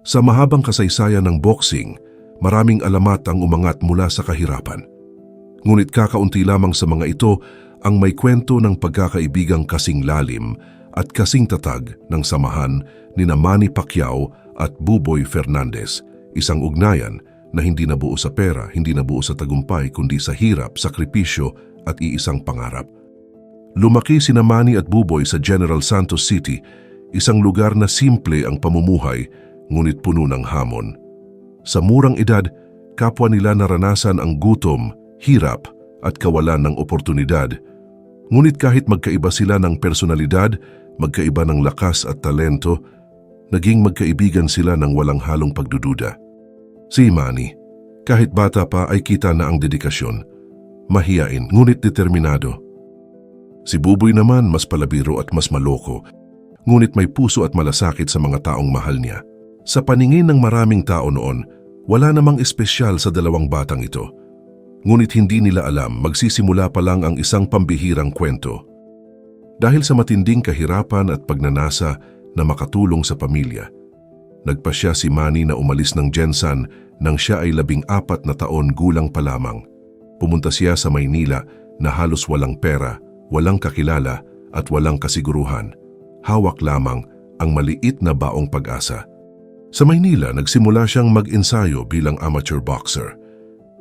Sa mahabang kasaysayan ng boxing, maraming alamat ang umangat mula sa kahirapan. Ngunit kakaunti lamang sa mga ito ang may kwento ng pagkakaibigang kasing lalim at kasing tatag ng samahan ni Manny Pacquiao at Buboy Fernandez, isang ugnayan na hindi nabuo sa pera, hindi nabuo sa tagumpay, kundi sa hirap, sakripisyo at iisang pangarap. Lumaki si Manny at Buboy sa General Santos City, isang lugar na simple ang pamumuhay ngunit puno ng hamon. Sa murang edad, kapwa nila naranasan ang gutom, hirap at kawalan ng oportunidad. Ngunit kahit magkaiba sila ng personalidad, magkaiba ng lakas at talento, naging magkaibigan sila ng walang halong pagdududa. Si Manny, kahit bata pa ay kita na ang dedikasyon. Mahiyain ngunit determinado. Si Buboy naman mas palabiro at mas maloko, ngunit may puso at malasakit sa mga taong mahal niya. Sa paningin ng maraming tao noon, wala namang espesyal sa dalawang batang ito. Ngunit hindi nila alam magsisimula pa lang ang isang pambihirang kwento. Dahil sa matinding kahirapan at pagnanasa na makatulong sa pamilya, nagpasya si Manny na umalis ng Jensan nang siya ay labing apat na taon gulang pa lamang. Pumunta siya sa Maynila na halos walang pera, walang kakilala at walang kasiguruhan. Hawak lamang ang maliit na baong pag-asa. Sa Maynila, nagsimula siyang mag-ensayo bilang amateur boxer.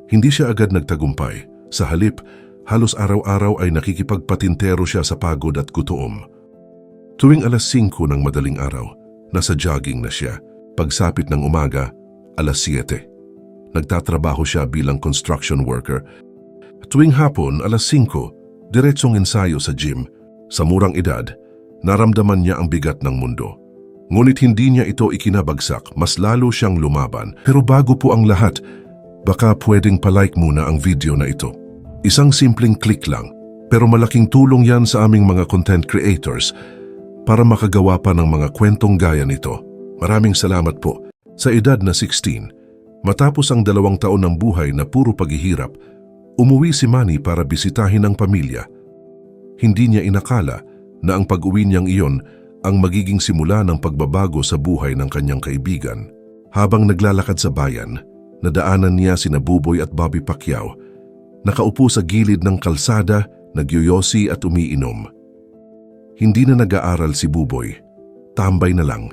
Hindi siya agad nagtagumpay. Sa halip, halos araw-araw ay nakikipagpatintero siya sa pagod at gutom. Tuwing alas 5 ng madaling araw, nasa jogging na siya. Pagsapit ng umaga, alas 7. Nagtatrabaho siya bilang construction worker. Tuwing hapon, alas 5, diretsong ensayo sa gym. Sa murang edad, naramdaman niya ang bigat ng mundo. Ngunit hindi niya ito ikinabagsak, mas lalo siyang lumaban. Pero bago po ang lahat, baka pwedeng palike muna ang video na ito. Isang simpleng click lang, pero malaking tulong yan sa aming mga content creators para makagawa pa ng mga kwentong gaya nito. Maraming salamat po. Sa edad na 16, matapos ang dalawang taon ng buhay na puro paghihirap, umuwi si Manny para bisitahin ang pamilya. Hindi niya inakala na ang pag-uwi niyang iyon ang magiging simula ng pagbabago sa buhay ng kanyang kaibigan. Habang naglalakad sa bayan, nadaanan niya sina Buboy at Bobby Pacquiao. Nakaupo sa gilid ng kalsada, nagyoyosi at umiinom. Hindi na nag-aaral si Buboy. Tambay na lang.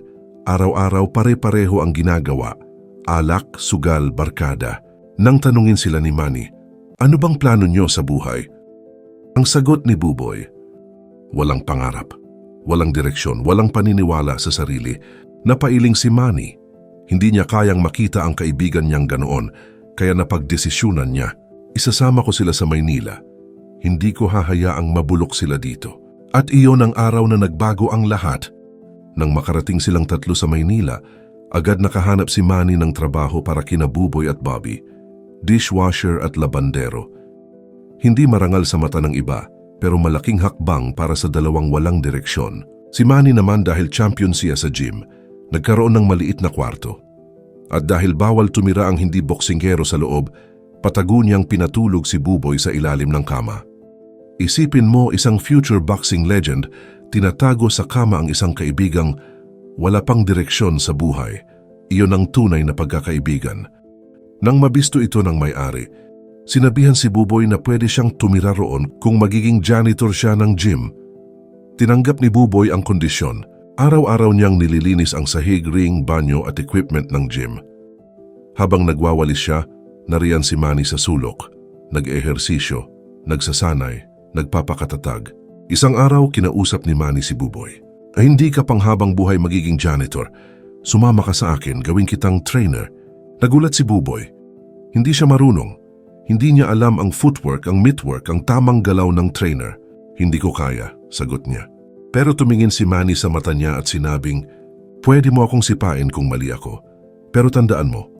Araw-araw pare-pareho ang ginagawa. Alak, sugal, barkada. Nang tanungin sila ni Manny, ano bang plano niyo sa buhay? Ang sagot ni Buboy, walang pangarap, walang direksyon, walang paniniwala sa sarili. Napailing si Manny. Hindi niya kayang makita ang kaibigan niyang ganoon, kaya napagdesisyunan niya, isasama ko sila sa Maynila. Hindi ko hahayaang mabulok sila dito. At iyon ang araw na nagbago ang lahat. Nang makarating silang tatlo sa Maynila, agad nakahanap si Manny ng trabaho para kina Buboy at Bobby, dishwasher at labandero. Hindi marangal sa mata ng iba, pero malaking hakbang para sa dalawang walang direksyon. Si Manny naman dahil champion siya sa gym, nagkaroon ng maliit na kwarto. At dahil bawal tumira ang hindi boksingero sa loob, patago niyang pinatulog si Buboy sa ilalim ng kama. Isipin mo isang future boxing legend, tinatago sa kama ang isang kaibigang wala pang direksyon sa buhay. Iyon ang tunay na pagkakaibigan. Nang mabisto ito ng may-ari, sinabihan si Buboy na pwede siyang tumira roon kung magiging janitor siya ng gym. Tinanggap ni Buboy ang kondisyon. Araw-araw niyang nililinis ang sahig, ring, banyo at equipment ng gym. Habang nagwawalis siya, nariyan si Manny sa sulok, nag-ehersisyo, nagsasanay, nagpapakatatag. Isang araw kinausap ni Manny si Buboy. Ay hindi ka pang habang buhay magiging janitor. Sumama ka sa akin, gawin kitang trainer. Nagulat si Buboy. Hindi siya marunong. Hindi niya alam ang footwork, ang mitwork, ang tamang galaw ng trainer. Hindi ko kaya, sagot niya. Pero tumingin si Manny sa mata niya at sinabing, Pwede mo akong sipain kung mali ako. Pero tandaan mo,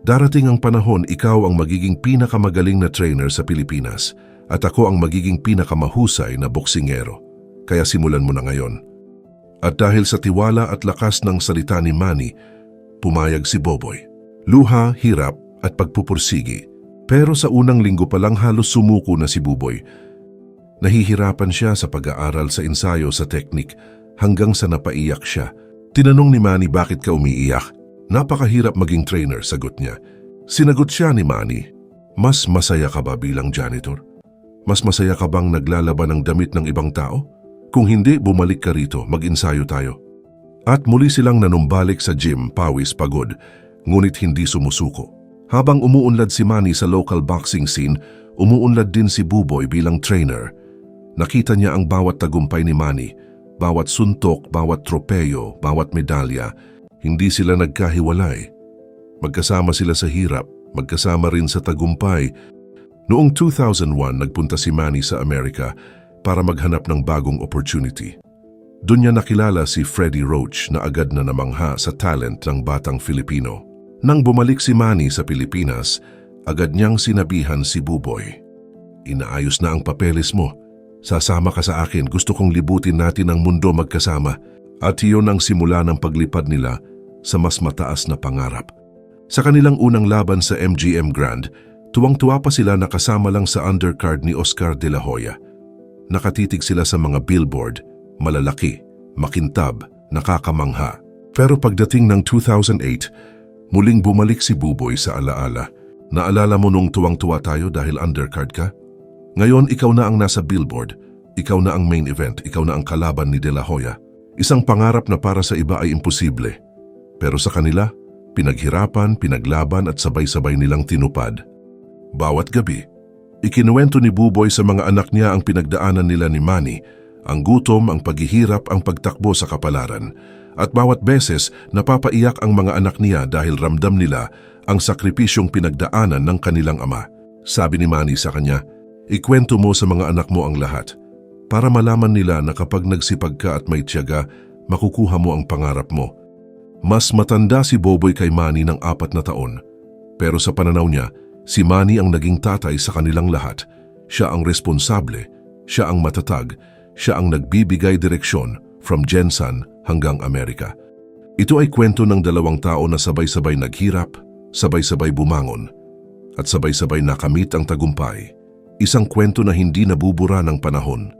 darating ang panahon ikaw ang magiging pinakamagaling na trainer sa Pilipinas at ako ang magiging pinakamahusay na boksingero. Kaya simulan mo na ngayon. At dahil sa tiwala at lakas ng salita ni Manny, pumayag si Boboy. Luha, hirap at pagpupursigi. Pero sa unang linggo pa lang halos sumuko na si Buboy. Nahihirapan siya sa pag-aaral sa ensayo sa teknik hanggang sa napaiyak siya. Tinanong ni Manny bakit ka umiiyak. Napakahirap maging trainer, sagot niya. Sinagot siya ni Manny, Mas masaya ka ba bilang janitor? Mas masaya ka bang naglalaban ng damit ng ibang tao? Kung hindi, bumalik ka rito, mag-insayo tayo. At muli silang nanumbalik sa gym, pawis, pagod, ngunit hindi sumusuko. Habang umuunlad si Manny sa local boxing scene, umuunlad din si Buboy bilang trainer. Nakita niya ang bawat tagumpay ni Manny, bawat suntok, bawat tropeyo, bawat medalya. Hindi sila nagkahiwalay. Magkasama sila sa hirap, magkasama rin sa tagumpay. Noong 2001, nagpunta si Manny sa Amerika para maghanap ng bagong opportunity. Doon niya nakilala si Freddie Roach na agad na namangha sa talent ng batang Filipino. Nang bumalik si Manny sa Pilipinas, agad niyang sinabihan si Buboy. Inaayos na ang papeles mo. Sasama ka sa akin, gusto kong libutin natin ang mundo magkasama. At iyon ang simula ng paglipad nila sa mas mataas na pangarap. Sa kanilang unang laban sa MGM Grand, tuwang-tuwa pa sila nakasama lang sa undercard ni Oscar de la Hoya. Nakatitig sila sa mga billboard, malalaki, makintab, nakakamangha. Pero pagdating ng 2008, muling bumalik si Buboy sa alaala. Naalala mo nung tuwang-tuwa tayo dahil undercard ka? Ngayon ikaw na ang nasa billboard, ikaw na ang main event, ikaw na ang kalaban ni De La Hoya. Isang pangarap na para sa iba ay imposible. Pero sa kanila, pinaghirapan, pinaglaban at sabay-sabay nilang tinupad. Bawat gabi, ikinuwento ni Buboy sa mga anak niya ang pinagdaanan nila ni Manny, ang gutom, ang paghihirap, ang pagtakbo sa kapalaran. At bawat beses, napapaiyak ang mga anak niya dahil ramdam nila ang sakripisyong pinagdaanan ng kanilang ama. Sabi ni Manny sa kanya, ikwento mo sa mga anak mo ang lahat para malaman nila na kapag nagsipag ka at may tiyaga, makukuha mo ang pangarap mo. Mas matanda si Boboy kay Manny ng apat na taon. Pero sa pananaw niya, si Manny ang naging tatay sa kanilang lahat. Siya ang responsable, siya ang matatag, siya ang nagbibigay direksyon from Jensan hanggang Amerika. Ito ay kwento ng dalawang tao na sabay-sabay naghirap, sabay-sabay bumangon, at sabay-sabay nakamit ang tagumpay. Isang kwento na hindi nabubura ng panahon.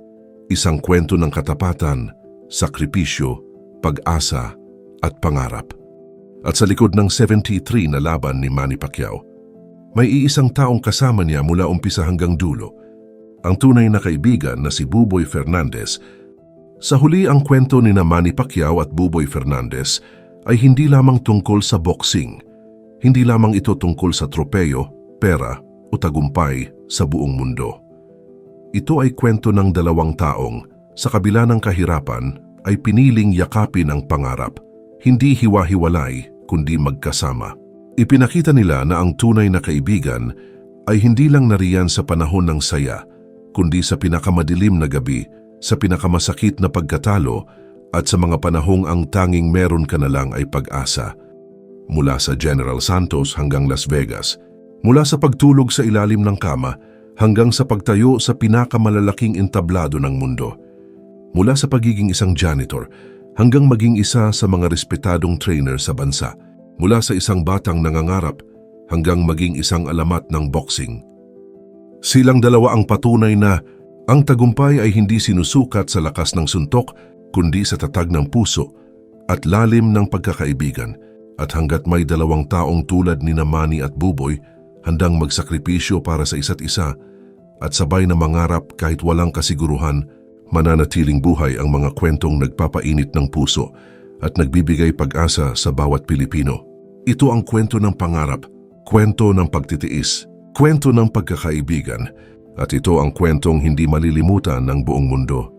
Isang kwento ng katapatan, sakripisyo, pag-asa, at pangarap. At sa likod ng 73 na laban ni Manny Pacquiao, may iisang taong kasama niya mula umpisa hanggang dulo, ang tunay na kaibigan na si Buboy Fernandez. Sa huli ang kwento ni Manny Pacquiao at Buboy Fernandez ay hindi lamang tungkol sa boxing, hindi lamang ito tungkol sa tropeyo, pera o tagumpay sa buong mundo. Ito ay kwento ng dalawang taong sa kabila ng kahirapan ay piniling yakapin ang pangarap, hindi hiwa-hiwalay kundi magkasama. Ipinakita nila na ang tunay na kaibigan ay hindi lang nariyan sa panahon ng saya, kundi sa pinakamadilim na gabi, sa pinakamasakit na pagkatalo at sa mga panahong ang tanging meron ka na lang ay pag-asa. Mula sa General Santos hanggang Las Vegas, mula sa pagtulog sa ilalim ng kama hanggang sa pagtayo sa pinakamalalaking entablado ng mundo. Mula sa pagiging isang janitor hanggang maging isa sa mga respetadong trainer sa bansa. Mula sa isang batang nangangarap hanggang maging isang alamat ng boxing. Silang dalawa ang patunay na ang tagumpay ay hindi sinusukat sa lakas ng suntok kundi sa tatag ng puso at lalim ng pagkakaibigan at hanggat may dalawang taong tulad ni Namani at Buboy handang magsakripisyo para sa isa't isa at sabay na mangarap kahit walang kasiguruhan, mananatiling buhay ang mga kwentong nagpapainit ng puso at nagbibigay pag-asa sa bawat Pilipino. Ito ang kwento ng pangarap, kwento ng pagtitiis, kwento ng pagkakaibigan, at ito ang kwentong hindi malilimutan ng buong mundo.